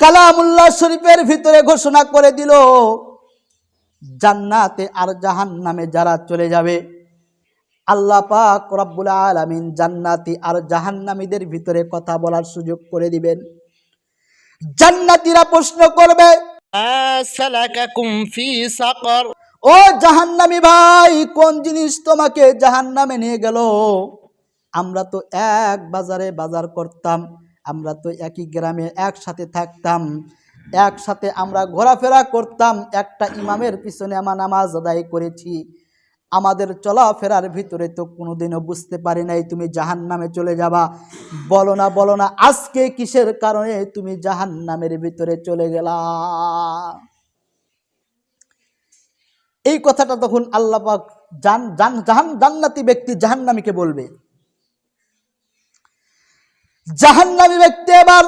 কালামুল্লা শরীফের ভিতরে ঘোষণা করে দিল জান্নাতে আর জাহান নামে যারা চলে যাবে আল্লাহ পাক রব্বুল আলমিন জান্নাতি আর জাহান্নামীদের ভিতরে কথা বলার সুযোগ করে দিবেন। জান্নাতিরা প্রশ্ন করবে ও জাহান্নামী ভাই কোন জিনিস তোমাকে জাহান্নামে নিয়ে গেল? আমরা তো এক বাজারে বাজার করতাম, আমরা তো একই গ্রামে একসাথে থাকতাম, একসাথে আমরা ঘোরাফেরা করতাম, একটা ইমামের পিছনে আমার নামাজ আদায় করেছি। আমাদের চলাফেরার ভিতরে তো কোনোদিনও বুঝতে পারি নাই তুমি জাহান্নামে চলে যাবা। বলো না বলো না, আজকে কিসের কারণে তুমি জাহান্নামের ভিতরে চলে গেলা? এই কথাটা তখন আল্লাহ পাক জান জান, জাহান, জান্নাতি ব্যক্তি জাহান্নামীকে বলবে। জাহান্নামী ব্যক্তি আবার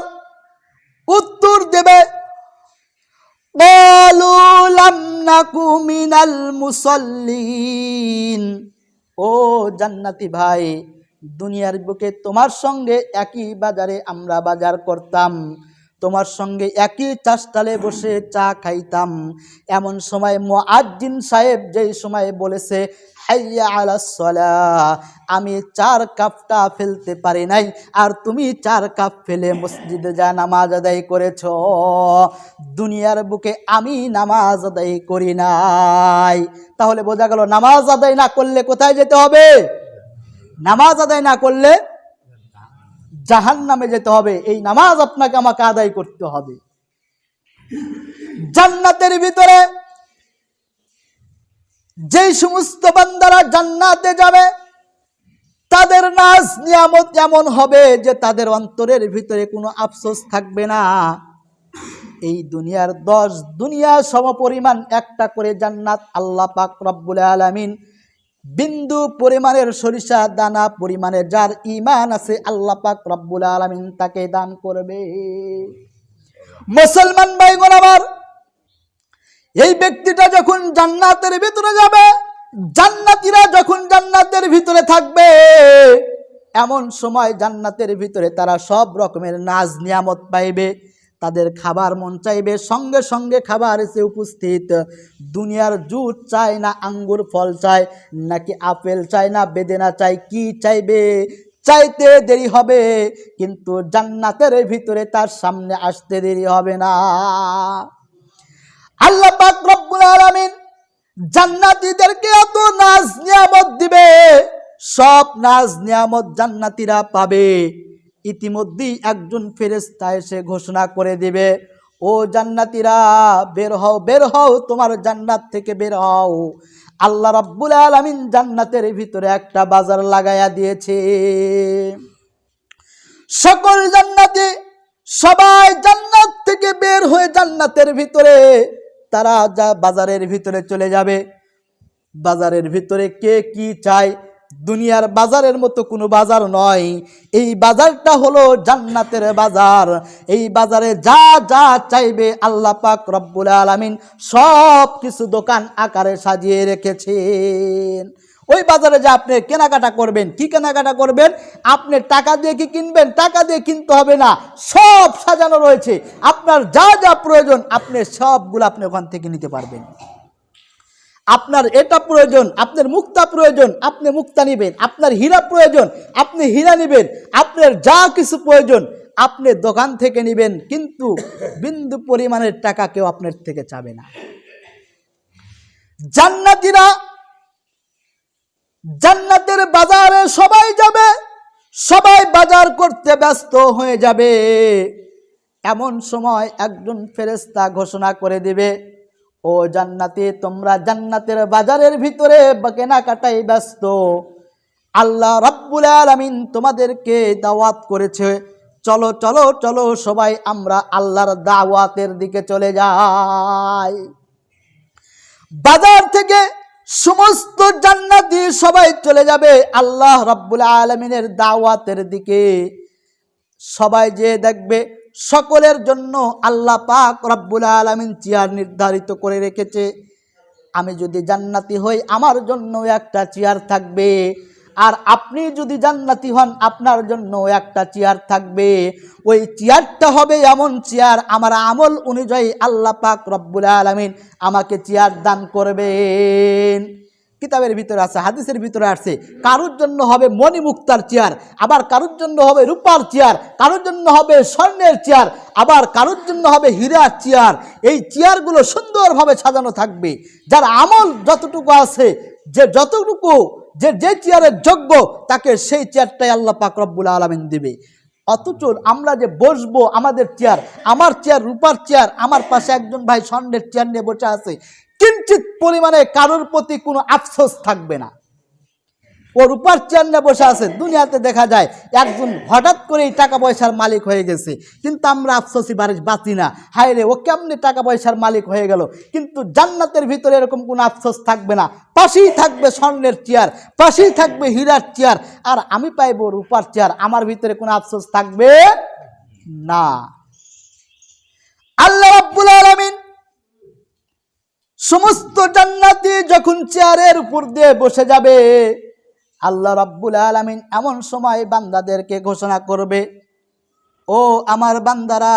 উত্তর দেবে মুসল্লিন। ও জান্নাতি ভাই, দুনিয়ার বুকে তোমার সঙ্গে একই বাজারে আমরা বাজার করতাম। তোমার সঙ্গে একই চাষটালে বসে চা খাইতাম। এমন সময় মুআজ্জিন সাহেব যেই সময় বলেছে, হাইয়া আলাসলা আমি চার কাপটা ফেলতে পারি নাই, আর তুমি চার কাপ ফেলে মসজিদে যা নামাজ আদায় করেছ, দুনিয়ার বুকে আমি নামাজ আদায় করি নাই। তাহলে বোঝা গেল, নামাজ আদায় না করলে কোথায় যেতে হবে? নামাজ আদায় না করলে জাহান নামে যেতে হবে। এই নামাজ আপনাকে আমাকে আদায় করতে হবে। জান্নাতের ভিতরে যেই সমস্ত বান্দারা জান্নাতে যাবে, তাদের নাজ নিয়ামত এমন হবে যে তাদের অন্তরের ভিতরে কোনো আফসোস থাকবে না। এই দুনিয়ার দশ দুনিয়া সমপরিমাণ একটা করে জান্নাত আল্লাহ পাক রব্বুল আলামিন বিন্দু পরিমাণের সরিষা দানা পরিমাণে যার ইমান আছে আল্লাহ পাক রব্বুল আলামিন তাকে দান করবে। মুসলমান ভাইগণ আমার, এই ব্যক্তিটা যখন জান্নাতের ভিতরে যাবে, জান্নাতীরা যখন জান্নাতের ভিতরে থাকবে, এমন সময় জান্নাতের ভিতরে তারা সব রকমের নাজ নিয়ামত পাইবে। তাদের খাবার মন চাইবে। সঙ্গে সঙ্গে খাবার এসে উপস্থিত। দুনিয়ার জুট চায় না আঙ্গুর, ফল চায় নাকি আপেল চায় না বেদেনা চায়, কি চাইবে? চাইতে দেরি হবে, কিন্তু জান্নাতের ভিতরে তার সামনে আসতে দেরি হবে না। আল্লাহ পাক রব্বুল আলামিন জান্নাতীদেরকে এত নাজ নিয়ামত দিবে। সব নাজ নিয়ামত জান্নাতীরা পাবে। ইতিমধ্যেই একজন ফেরেশতা এসে ঘোষণা করে দিবে, ও জান্নাতীরা, বের হও বের হও, তোমার জান্নাত থেকে বের হও। আল্লাহ রাব্বুল আলামিন জান্নাতের ভিতরে একটা বাজার লাগাইয়া দিয়েছে। সকল জান্নাতে, সবাই জান্নাত থেকে বের হয়ে জান্নাতের ভিতরে, তারা যা বাজারের ভিতরে চলে যাবে। বাজারের ভিতরে কে কি চায় দুনিয়ার বাজারের মতো কোনো বাজার নয়। এই বাজারটা হলো জান্নাতের বাজার। এই বাজারে যা যা চাইবে আল্লাহ পাক রব্বুল আলামিন সব কিছু দোকান আকারে সাজিয়ে রেখেছেন। ওই বাজারে যে আপনি কেনাকাটা করবেন, কি কেনাকাটা করবেন? আপনি টাকা দিয়ে কি কিনবেন? টাকা দিয়ে কিনতে হবে না। সব সাজানো রয়েছে। আপনার যা যা প্রয়োজন আপনি সবগুলো আপনি ওখান থেকে নিতে পারবেন। আপনার এটা প্রয়োজন, আপনার মুক্তা প্রয়োজন, আপনি মুক্তা নেবেন। আপনার হীরা প্রয়োজন, আপনি হীরা নেবেন। আপনার যা কিছু প্রয়োজন, আপনি দোকান থেকে নেবেন। কিন্তু বিন্দু পরিমাণের টাকা কেউ আপনার থেকে চাবে না। জান্নাতিরা জান্নাতের বাজারে সবাই যাবে, সবাই বাজার করতে ব্যস্ত হয়ে যাবে। এমন সময় একজন ফেরেস্তা ঘোষণা করে দেবে ও জান্নাতে, তোমরা জান্নাতের বাজারের ভিতরে বা কেনাকাটাই ব্যস্ত। আল্লাহ রাব্বুল আলামিন তোমাদেরকে দাওয়াত করেছে, চলো চলো চলো সবাই আমরা আল্লাহর দাওয়াতের দিকে চলে যাই। বাজার থেকে সমস্ত জান্নাতি সবাই চলে যাবে আল্লাহ রাব্বুল আলমিনের দাওয়াতের দিকে। সবাই যে দেখবে সকলের জন্য আল্লাহ পাক রব্বুল আলমিন চেয়ার নির্ধারিত করে রেখেছে। আমি যদি জান্নাতি হই, আমার জন্য একটা চেয়ার থাকবে। আর আপনি যদি জান্নাতি হন, আপনার জন্য একটা চেয়ার থাকবে। ওই চেয়ারটা হবে এমন চেয়ার, আমার আমল অনুযায়ী আল্লাহ পাক রব্বুল আলমিন আমাকে চেয়ার দান করবেন। কিতাবের ভিতরে আছে, হাদিসের ভিতরে আছে কারোর জন্য হবে মণিমুক্তার চেয়ার, আবার কারোর জন্য হবে রূপার চেয়ার, কারোর জন্য হবে স্বর্ণের চেয়ার, আবার কারোর জন্য হবে হীরার চেয়ার। এই চেয়ারগুলো সুন্দরভাবে সাজানো থাকবে। যার আমল যতটুকু আছে, যে যতটুকু, যে যে চেয়ারের যোগ্য, তাকে সেই চেয়ারটাই আল্লাহ পাক রব্বুল আলমিন দিবে। অথচ আমরা যে বসবো আমাদের চেয়ার, আমার চেয়ার রূপার চেয়ার, আমার পাশে একজন ভাই স্বর্ণের চেয়ার নিয়ে বসে আছে কিঞ্চিত পরিমাণে কারোর প্রতি কোনো আফসোস থাকবে না। ও রূপার চেয়ার বসে আছে, দুনিয়াতে দেখা যায় একজন হঠাৎ করেই টাকা পয়সার মালিক হয়ে গেছে। কিন্তু আমরা আফসোসি বাড়ি বাঁচি না। হায় রে, ও কেমনি টাকা পয়সার মালিক হয়ে গেল? কিন্তু জান্নাতের ভিতরে এরকম কোনো আফসোস থাকবে না। পাশেই থাকবে স্বর্ণের চেয়ার পাশেই থাকবে হীরার চেয়ার আর আমি পাইবো রূপার চেয়ার আমার ভিতরে কোনো আফসোস থাকবে না। আল্লাহ রাব্বুল আলামিন সমস্ত জান্নাতি যখন চেয়ারের উপর দিয়ে বসে যাবে, আল্লাহ রাব্বুল আলামিন এমন সময় বান্দাদেরকে ঘোষণা করবে, ও আমার বান্দারা,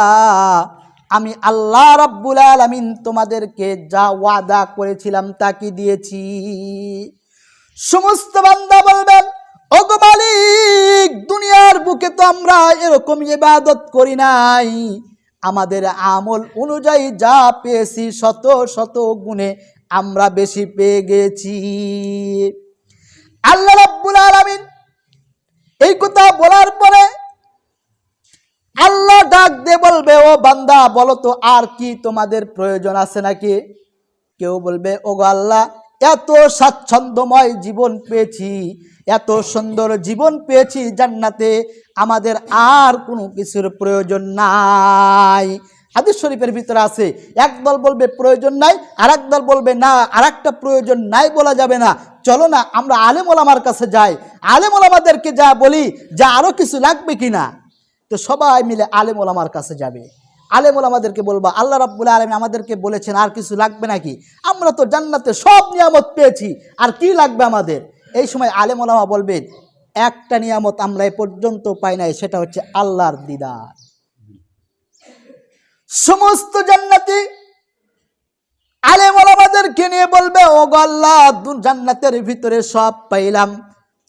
আমি আল্লাহ রাব্বুল আলামিন তোমাদেরকে যা ওয়াদা করেছিলাম তা কি দিয়েছি। সমস্ত বান্দা বলবেন, ওগো মালিক, দুনিয়ার বুকে তো আমরা এরকম ইবাদত করি নাই। আমাদের আমল অনুযায়ী যা পেয়েছি শত শত গুণে আমরা বেশি পেয়ে গেছি। আল্লাহ রাব্বুল আলামিন এই কথা বলার পরে আল্লাহ ডাক দিয়ে বলবে, ও বান্দা, বলো তো, আর কি তোমাদের প্রয়োজন আছে নাকি? কেউ বলবে ও গো আল্লাহ এত স্বাচ্ছন্দ্যময় জীবন পেয়েছি, এত সুন্দর জীবন পেয়েছি জান্নাতে, আমাদের আর কোনো কিছুর প্রয়োজন নাই। হাদিস শরীফের ভিতরে আছে একদল বলবে প্রয়োজন নাই আর দল বলবে না আর একটা প্রয়োজন নাই বলা যাবে না। চলো না, আমরা আলেম ওলামার কাছে যাই আলেম ওলামাদেরকে যা বলি, যা আরও কিছু লাগবে কি না তো সবাই মিলে আলেম ওলামার কাছে যাবে। আলেম ওলামাদেরকে বলবা, আল্লাহ রাব্বুল আলম আমাদেরকে বলেছেন, আর কিছু লাগবে নাকি? আমরা তো জান্নাতে সব নিয়ামত পেয়েছি, আর কি লাগবে আমাদের? এই সময় আলেম ওলামা বলবেন একটা নিয়ামত আমরা এ পর্যন্ত পাই নাই, সেটা হচ্ছে আল্লাহর দিদার। সমস্ত জান্নাতি আলেম ওলামাদেরকে নিয়ে বলবে ও গো আল্লাহ, দু- জান্নাতের ভিতরে সব পাইলাম,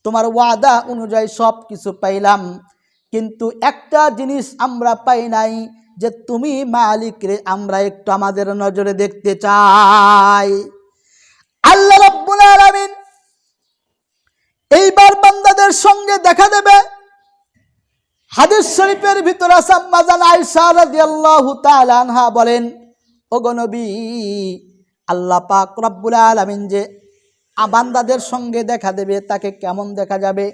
তোমার ওয়াদা অনুযায়ী সব কিছু পাইলাম, কিন্তু একটা জিনিস আমরা পাই নাই যে তুমি মালিক রে আমরা একটু আমাদের নজরে দেখতে চাই। আল্লাহ রাব্বুল আলামিন এইবার বান্দাদের সঙ্গে দেখা দেবে। হাদিস শরীফের ভিতরে রাদিয়াল্লাহু তাআলা আনহা বলেন, ওগো নবী, আল্লাহ পাক রব্বুল আলামিন যে বান্দাদের সঙ্গে দেখা দেবে, তাকে কেমন দেখা যাবে?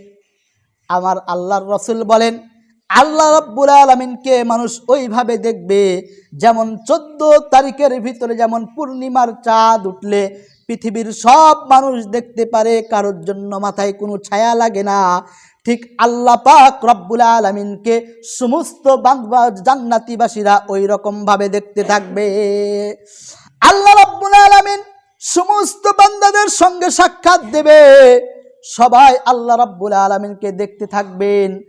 আমার আল্লাহর রসুল বলেন আল্লাহ রব্বুল আলমিনকে মানুষ ওইভাবে দেখবে, যেমন চোদ্দ তারিখের ভিতরে যেমন পূর্ণিমার চাঁদ উঠলে পৃথিবীর সব মানুষ দেখতে পারে, কারোর জন্য মাথায় কোনো ছায়া লাগে না। ঠিক আল্লাহ পাক রব্বুল আলমিনকে সমস্ত বান্দা- জান্নাতিবাসীরা ওই রকমভাবে দেখতে থাকবে। আল্লাহ রব্বুল আলমিন সমস্ত বান্দাদের সঙ্গে সাক্ষাৎ দেবে। সবাই আল্লাহ রাব্বুল আলমিনকে দেখতে থাকবেন।